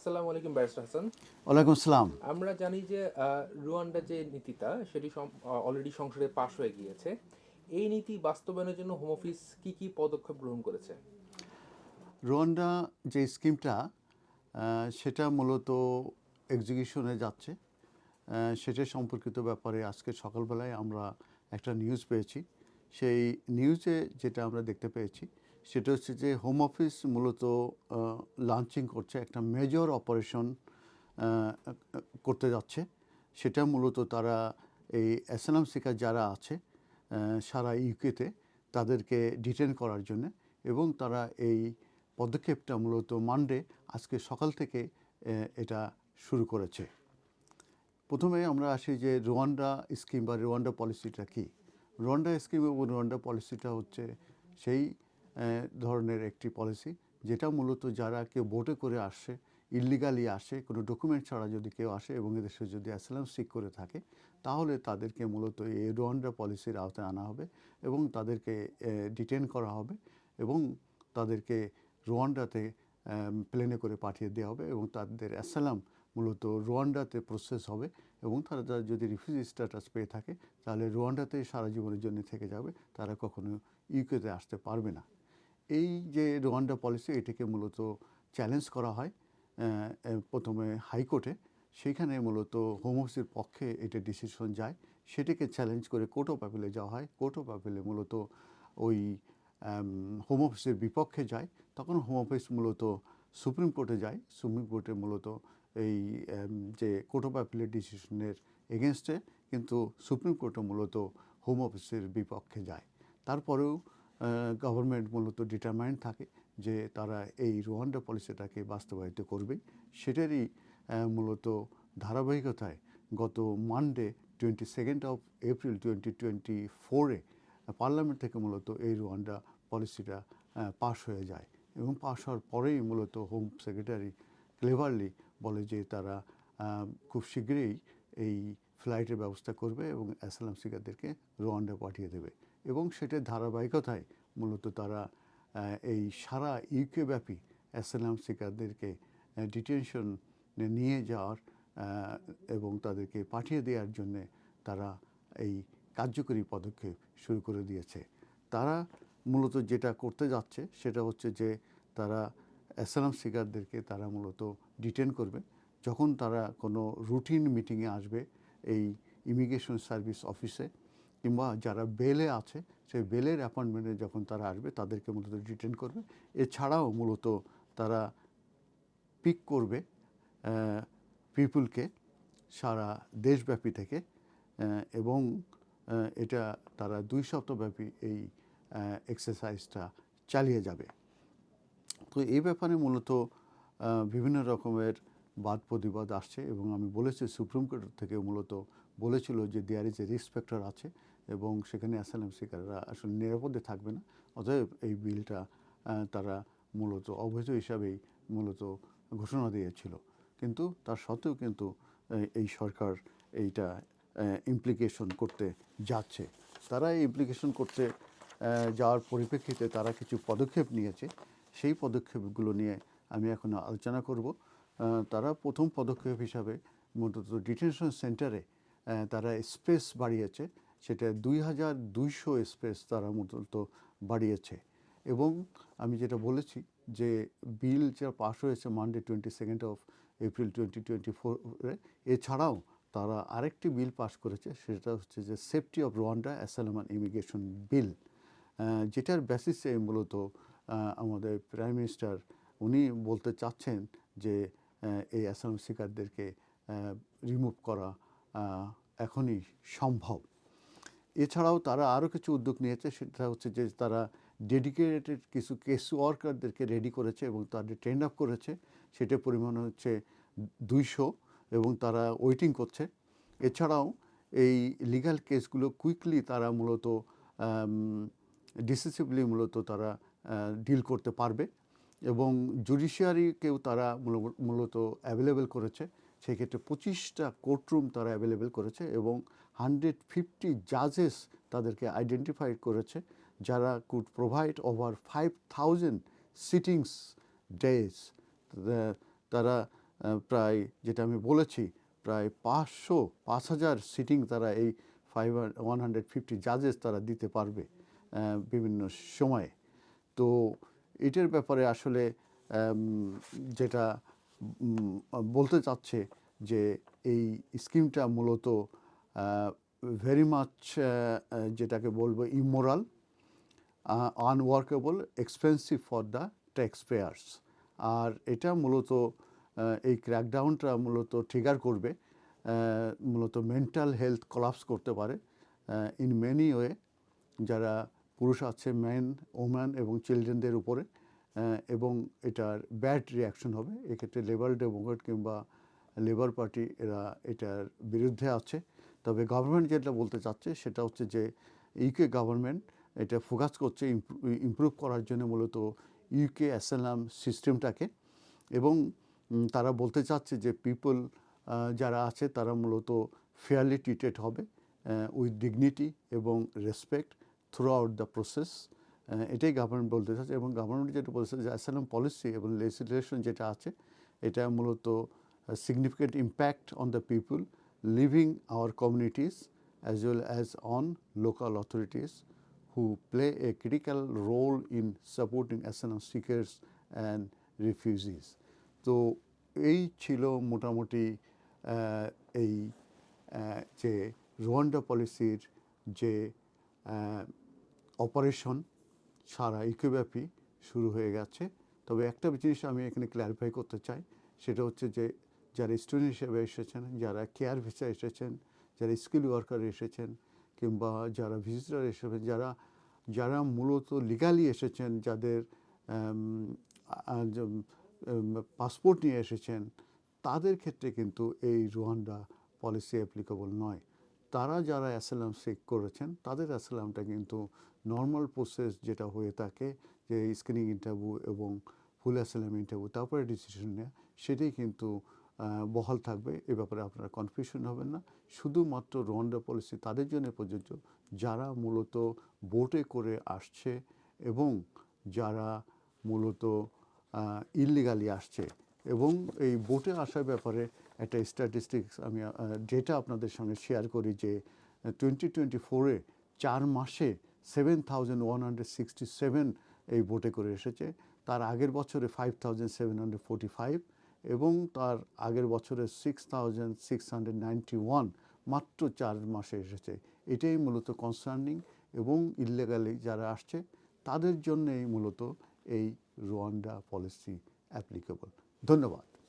আসসালামু আলাইকুম ব্যারিস্টার হাসান। ওয়ালাইকুম আসসালাম। আমরা জানি যে রুয়ান্ডা যে নীতিটা সেটি অলরেডি সংসদে পাশ হয়ে গিয়েছে। এই নীতি বাস্তবায়নের জন্য হোম অফিস কি কি পদক্ষেপ গ্রহণ করেছে? রোয়ান্ডা যে স্কিমটা সেটা মূলত এক্সিকিউশনে যাচ্ছে। সেটা সম্পর্কিত ব্যাপারে আজকে সকালবেলায় আমরা একটা নিউজ পেয়েছি। সেই নিউজে যেটা আমরা দেখতে পেয়েছি সেটা হচ্ছে যে হোম অফিস মূলত লঞ্চিং করছে একটা মেজর অপারেশন করতে যাচ্ছে। সেটা মূলত তারা এই অ্যাসালাম শিকার যারা আছে সারা ইউকেতে তাদেরকে ডিটেন করার জন্য এবং তারা এই পদক্ষেপটা মূলত মানডে আজকে সকাল থেকে এটা শুরু করেছে। প্রথমে আমরা আসি যে রোয়ান্ডা স্কিম বা রোয়ান্ডা পলিসিটা কি? রোয়ান্ডা স্কিম এবং রোয়ান্ডা পলিসিটা হচ্ছে সেই ধরনের একটি পলিসি যেটা মূলত যারা কেউ বোটে করে আসে ইলিগালি আসে, কোনো ডকুমেন্ট ছাড়া যদি কেউ আসে এবং এদেশে যদি অ্যাসেলাম সিক করে থাকে, তাহলে তাদেরকে মূলত এই রোয়ান্ডা পলিসির আওতায় আনা হবে এবং তাদেরকে ডিটেন করা হবে এবং তাদেরকে রোয়ান্ডাতে প্লেনে করে পাঠিয়ে দেওয়া হবে এবং তাদের অ্যাসালাম মূলত রোয়ান্ডাতে প্রসেস হবে এবং তারা তারা যদি রিফিউজি স্ট্যাটাস পেয়ে থাকে, তাহলে রোয়ান্ডাতেই সারা জীবনের জন্য থেকে যাবে, তারা কখনো ইউকেতে আসতে পারবে না। এই যে রোয়ান্ডা পলিসি এটিকে মূলত চ্যালেঞ্জ করা হয় প্রথমে হাইকোর্টে সেখানে মূলত হোম অফিসের পক্ষে এটা ডিসিশন যায়। সেটাকে চ্যালেঞ্জ করে কোর্ট অফ অ্যাপিলে যাওয়া হয়। কোর্ট অফ অ্যাপিলে মূলত ওই হোম অফিসের বিপক্ষে যায়। তখন হোম অফিস মূলত সুপ্রিম কোর্টে যায়। সুপ্রিম কোর্টে মূলত এই যে কোর্ট অফ অ্যাপিলের ডিসিশনের এগেনস্টে কিন্তু সুপ্রিম কোর্টে মূলত হোম অফিসের বিপক্ষে যায়। তারপরেও গভর্নমেন্ট মূলত ডিটারমাইন্ড থাকে যে তারা এই রোয়ান্ডা পলিসিটাকে বাস্তবায়িত করবে। সেটারই মূলত ধারাবাহিকতায় গত Monday twenty second of April twenty twenty ফোরে পার্লামেন্ট থেকে মূলত এই রোয়ান্ডা পলিসিটা পাশ হয়ে যায় এবং পাশ হওয়ার পরেই মূলত হোম সেক্রেটারি ক্লেভারলি বলে যে তারা খুব শীঘ্রই এই ফ্লাইটের ব্যবস্থা করবে এবং অ্যাসালাম সিকারদেরকে রোয়ান্ডা পাঠিয়ে দেবে। এবং সেটার ধারাবাহিকতায় মূলত তারা এই সারা ইউকে ব্যাপী অ্যাসালাম সিকারদেরকে ডিটেনশন নিয়ে যাওয়ার এবং তাদেরকে পাঠিয়ে দেওয়ার জন্যে তারা এই কার্যকরী পদক্ষেপ শুরু করে দিয়েছে। তারা মূলত যেটা করতে যাচ্ছে সেটা হচ্ছে যে তারা অ্যাসালাম সিকারদেরকে তারা মূলত ডিটেন করবে। যখন তারা কোনো রুটিন মিটিংয়ে আসবে এই ইমিগ্রেশন সার্ভিস অফিসে কিংবা যারা বেলে আছে, সেই বেলের অ্যাপয়েন্টমেন্টে যখন তারা আসবে, তাদেরকে মূলত ডিটেন করবে। এছাড়াও মূলত তারা পিক করবে পিপুলকে সারা দেশব্যাপী থেকে এবং এটা তারা দুই সপ্তাহব্যাপী এই এক্সারসাইজটা চালিয়ে যাবে। তো এই ব্যাপারে মূলত বিভিন্ন রকমের বাদ প্রতিবাদ আসছে এবং আমি বলেছি সুপ্রিম কোর্ট থেকে মূলত বলেছিল যে দেয়ার ইজ এ রিসপেক্টর আছে। এবং সেখানে অ্যাসালাম শিকাররা আসলে নিরাপদে থাকবে না। অতএব এই বিলটা তারা মূলত অবৈধ হিসাবেই মূলত ঘোষণা দিয়েছিল। কিন্তু তার সত্ত্বেও কিন্তু এই সরকার এইটা ইমপ্লিকেশন করতে যাচ্ছে। তারা এই ইমপ্লিকেশন করতে যাওয়ার পরিপ্রেক্ষিতে তারা কিছু পদক্ষেপ নিয়েছে। সেই পদক্ষেপগুলো নিয়ে আমি এখন আলোচনা করব। তারা প্রথম পদক্ষেপ হিসাবে মূলত ডিটেনশন সেন্টারে তারা স্পেস বাড়িয়েছে। সেটা দুই হাজার দুইশো স্পেস তারা মূলত বাড়িয়েছে। এবং আমি যেটা বলেছি যে বিল যা পাশ হয়েছে Monday twenty second of April twenty twenty ফোরে এছাড়াও তারা আরেকটি বিল পাস করেছে, সেটা হচ্ছে যে safety of Rwanda asylum and immigration bill যেটার বেসিসে মূলত আমাদের প্রাইম মিনিস্টার উনি বলতে চাচ্ছেন যে এই অ্যাসালাম শিকারদেরকে রিমুভ করা এখনই সম্ভব। এছাড়াও তারা আরও কিছু উদ্যোগ নিয়েছে, সেটা হচ্ছে যে তারা ডেডিকেটেড কিছু কেস ওয়ার্কারদেরকে রেডি করেছে এবং তাদের ট্রেন আপ করেছে। সেটার পরিমাণ হচ্ছে দুইশো এবং তারা ওয়েটিং করছে। এছাড়াও এই লিগ্যাল কেসগুলো কুইকলি তারা মূলত ডিসিসিভলি মূলত তারা ডিল করতে পারবে এবং জুডিশিয়ারিকেও তারা মূলত অ্যাভেলেবেল করেছে। সেক্ষেত্রে পঁচিশটা কোর্টরুম তারা অ্যাভেলেবেল করেছে এবং হান্ড্রেড ফিফটি জাজেস তাদেরকে আইডেন্টিফাই করেছে, যারা could provide over five thousand sittings days তারা প্রায়, যেটা আমি বলেছি, প্রায় পাঁচশো, পাঁচ হাজার সিটিং তারা এই ফাইভ ওয়ান হান্ড্রেড ফিফটি জাজেস তারা দিতে পারবে বিভিন্ন সময়ে। তো এটার ব্যাপারে আসলে যেটা বলতে চাচ্ছে যে এই স্কিমটা মূলত ভেরি মাচ যেটাকে বলব immoral unworkable expensive for the taxpayers আর এটা মূলত এই ক্র্যাকডাউনটা মূলত ট্রিগার করবে মূলত মেন্টাল হেলথ কলাপস করতে পারে ইন মেনি ওয়ে যারা পুরুষ আছে ম্যান ওম্যান এবং চিলড্রেনদের উপরে এবং এটার ব্যাড রিয়াকশন হবে। এক্ষেত্রে লেবার ডেমোক্রেট কিংবা লেবার পার্টি এরা এটার বিরুদ্ধে আছে। তবে গভর্নমেন্ট যেটা বলতে চাচ্ছে সেটা হচ্ছে যে ইউকে গভর্নমেন্ট এটা ফোকাস করছে ইমপ্রুভ করার জন্য মূলত ইউকে অ্যাসালাম সিস্টেমটাকে এবং তারা বলতে চাচ্ছে যে পিপল যারা আছে তারা মূলত ফেয়ারলি ট্রিটেড হবে উইথ ডিগনিটি এবং respect throughout the process এটাই গভর্নমেন্ট বলতে চাচ্ছে এবং গভর্নমেন্ট যেটা বলছে যে অ্যাসালাম পলিসি এবং লেজিসলেশন যেটা আছে, এটা মূলত significant impact on the people living our communities as well as on local authorities who play a critical role in supporting asylum seekers and refugees. তো এই ছিল মোটামুটি এই যে রোয়ান্ডা পলিসির যে অপারেশন সারা ইকোব্যাপী শুরু হয়ে গেছে তবে একটা জিনিস আমি এখানে ক্ল্যারিফাই করতে চাই সেটা হচ্ছে যে যারা স্টুডেন্ট হিসেবে এসেছেন, যারা কেয়ার ভিসা এসেছেন, যারা স্কিল ওয়ার্কার এসেছেন, কিংবা যারা ভিজিটার এসেছেন, যারা যারা মূলত লিগালি এসেছেন, যাদের পাসপোর্ট নিয়ে এসেছেন, তাদের ক্ষেত্রে কিন্তু এই রুয়ান্ডা পলিসি অ্যাপ্লিকেবল নয়। তারা যারা অ্যাসেলাম চেক করেছেন, তাদের অ্যাসালামটা কিন্তু নর্মাল প্রসেস যেটা হয়ে থাকে, যে স্ক্রিনিং ইন্টারভিউ এবং ফুল অ্যাসেলাম ইন্টারভিউ তারপরে ডিসিশন নেওয়া, সেটাই কিন্তু বহাল থাকবে। এ ব্যাপারে আপনারা কনফিউশন হবেন না। শুধুমাত্র রোয়ান্ডা পলিসি তাদের জন্য প্রযোজ্য, যারা মূলত বোটে করে আসছে এবং যারা মূলত ইললিগালি আসছে এবং এই বোটে আসার ব্যাপারে একটা স্ট্যাটিস্টিক্স আমি ডেটা আপনাদের সঙ্গে শেয়ার করি যে টোয়েন্টি টোয়েন্টি ফোরে চার মাসে seven thousand one hundred sixty seven এই বোটে করে এসেছে। তার আগের বছরে five thousand seven hundred forty five এবং তার আগের বছরে six thousand six hundred ninety one মাত্র চার মাসে এসেছে। এটাই মূলত কনসার্নিং এবং ইল্লেগালি যারা আসছে, তাদের জন্যেই মূলত এই রোয়ান্ডা পলিসি অ্যাপ্লিকেবল ধন্যবাদ।